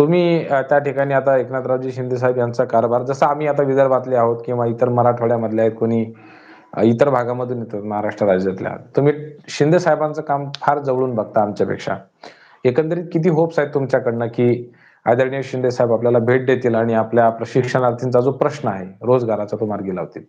तुम्ही त्या ठिकाणी आता एकनाथरावजी शिंदे साहेब यांचा कारभार जसं आम्ही आता विदर्भातले आहोत किंवा इतर मराठवाड्यामधले आहेत कोणी इतर भागामधून येतात महाराष्ट्र राज्यातल्या. तुम्ही शिंदे साहेबांचं काम फार जवळून बघता आमच्यापेक्षा. एकंदरीत किती होप्स आहेत तुमच्याकडनं, की आदरणीय शिंदे साहेब आपल्याला भेट देतील आणि आपल्या प्रशिक्षणार्थींचा जो प्रश्न आहे, रोजगाराचा तो मार्गी लावतील?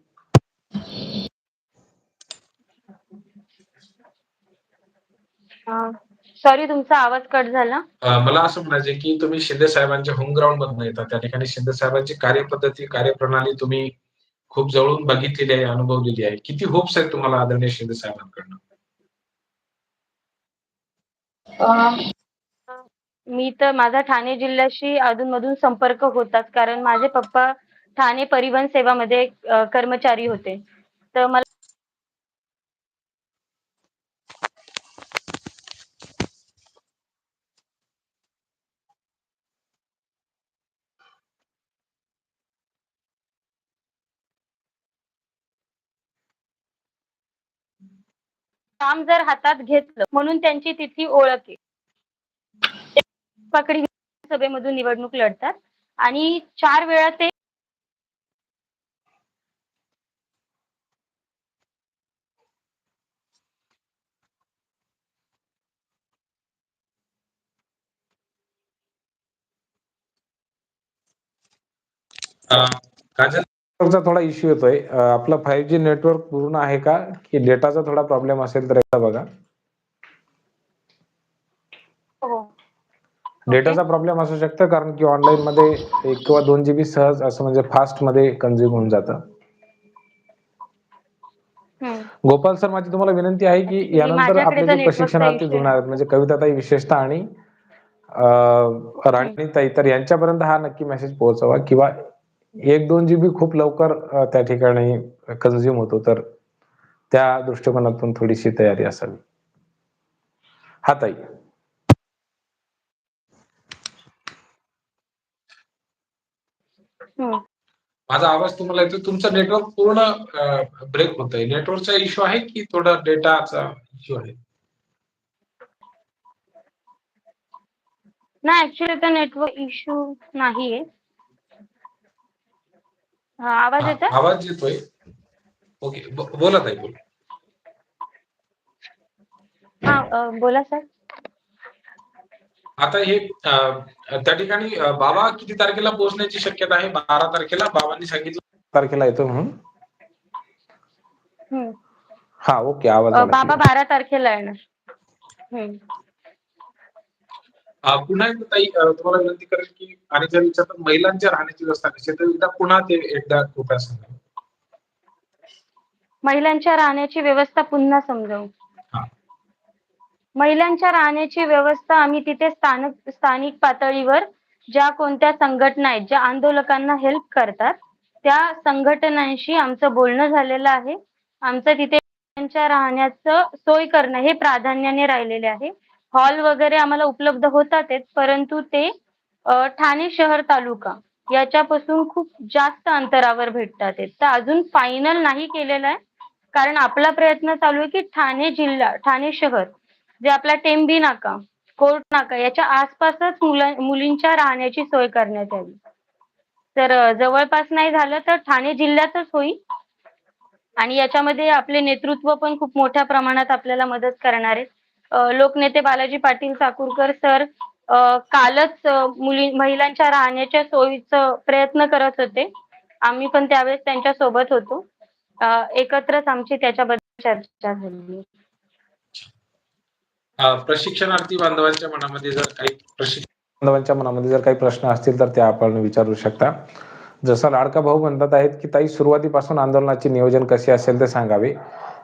सॉरी तुमचा आवाज कट झाला. अ, मला असं म्हणायचंय, की तुम्ही शिंदे साहेबांच्या होम ग्राउंड मधनं येता. त्या ठिकाणी शिंदे साहेबांची कार्यपद्धती, कार्यप्रणाली तुम्ही खूप जवळून बघितलेली आहे, अनुभवलेली आहे. किती होप्स आहेत तुम्हाला आदरणीय शिंदे साहेबांकडनं? अ, मी तर माझा ठाणे जिल्ह्याशी अधूनमधून संपर्क होताच. कारण माझे पप्पा ठाणे परिवहन सेवामध्ये अ, कर्मचारी होते. तर मला काम जर हातात घेतलं म्हणून त्यांची तिथली ओळख आहे. पकडी सभेमधून निवडणूक लढतात आणि चार वेळा ते काजल चा थोडा इश्यू येतोय. आपलं 5G नेटवर्क पूर्ण आहे का? की डेटाचा थोडा प्रॉब्लेम असेल तर एकदा बघा. हो. डेटाचा प्रॉब्लेम असू शकतो कारण की ऑनलाईनमध्ये 1 किंवा 2 जीबी सहज असं म्हणजे फास्टमध्ये कन्झ्युम होऊन जातं. हं. गोपाल सर माझी तुम्हाला विनंती आहे, की ॲक्चुअली यानंतर आपले जे नेटवर्कचा प्रशिक्षणार्थी. जुळणार आहेत म्हणजे कविताताई विशेषतः आणि राणीताई तर यांच्यापर्यंत हा नक्की मेसेज पोहोचवा किंवा 1-2 जीबी खूप लवकर त्या ठिकाणी कन्झ्युम होतो. तर त्या दृष्टिकोनातून थोडीशी तयारी असावी. हां, ताई. हं. माझा आवाज तुम्हाला येतोय. तुमचं नेटवर्क पूर्ण ब्रेक होतंय. नेटवर्कचा इश्यू आहे की थोडा डेटाचा इश्यू आहे? नाही तर नेटवर्क इश्यू नाहीये. हां, आवाज हां, येतोय? आवाज येतोय. ओके. बोला ताई बोला. हां, बोला सर. आता हे त्या ठिकाणी बाबा किती तारखेला पोहोचण्याची शक्यता आहे? 12 तारखेला बाबांनी सांगितलं तारखेला येतो म्हणून? हं. हां, ओके. आवाज बाबा. 12 तारखेला येणार. पुन्हा एकदा ताई तुम्हाला विनंती करेल, की आणि जर विचारतात महिलांच्या राहण्याची व्यवस्था कशी? तर एकदा पुन्हा ते एकदा कृपया सांगा. महिलांच्या राहण्याची व्यवस्था पुन्हा समजावू. हां. महिलांच्या राहण्याची व्यवस्था आम्ही तिथे स्थानक स्थानिक पातळीवर ज्या कोणत्या संघटना आहेत, ज्या आंदोलकांना हेल्प करतात, त्या संघटनांशी आमचं बोलणं झालेलं आहे. आमचं तिथे राहण्याचं सोय करणं हे प्राधान्याने राहिलेले आहे. हॉल वगैरे आम्हाला उपलब्ध होतात परंतु ते ठाणे शहर तालुका याच्यापासून खूप जास्त अंतरावर भेटतात तर अजून फायनल नाही केलेलं आहे. कारण आपला प्रयत्न चालू आहे, की ठाणे जिल्हा, ठाणे शहर जे आपला टेंबी नाका, कोर्ट नाका याच्या आसपासच मुला मुलींच्या राहण्याची सोय करण्यात यावी. तर जवळपास नाही झालं तर ठाणे जिल्ह्यातच होईल. आणि याच्यामध्ये आपले नेतृत्व पण खूप मोठ्या प्रमाणात आपल्याला मदत करणार आहेत. लोकनेते बालाजी पाटील चाकूरकर सर कालच मुली महिलांच्या राहण्याच्या सोयीचं प्रयत्न करत होते. आम्ही पण त्यावेळेस त्यांच्यासोबत होतो. एकत्रच आमची त्याच्याबद्दल चर्चा झाली. प्रशिक्षणार्थी बांधवांच्या मनामध्ये जर काही प्रशिक्षण बांधवांच्या मनामध्ये जर काही प्रश्न असतील तर ते आपण विचारू शकता. जसं लाडका भाऊ म्हणत आहेत, की ताई सुरुवातीपासून आंदोलनाचे नियोजन कसे असेल ते सांगावे.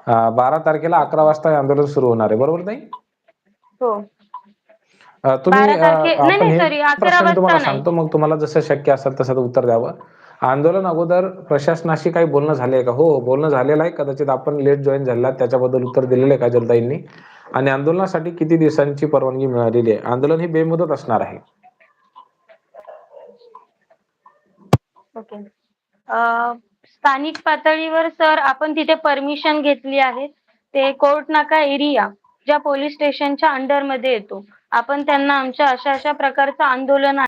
12 तारखेला 11 वाजता हे आंदोलन सुरू होणार आहे. बरोबर ताई? हो. अ, तुम्ही 12 अ, तारखे नाही, आपण नाही हे सॉरी 11 प्रश्न मी वाजता तुम्हाला नाही. सांगतो मग तुम्हाला जसं शक्य असेल तसं उत्तर द्यावं. आंदोलन अगोदर प्रशासनाशी काही बोलणं झालंय का? हो, बोलणं झालेलं आहे. कदाचित आपण लेट जॉइन झालेला आहात त्याच्याबद्दल उत्तर दिलेलं आहे काजलताईंनी. आणि आंदोलनासाठी किती दिवसांची परवानगी मिळालेली आहे? आंदोलन ही बेमुदत असणार आहे. ओके. अ, स्थानिक पातळीवर सर आपण तिथे परमिशन घेतली आहे. ते कोर्ट नाका एरिया ज्या पोलीस स्टेशनच्या अंडरमध्ये येतो. आपण त्यांना आमच्या अशा-अशा प्रकारचं आंदोलन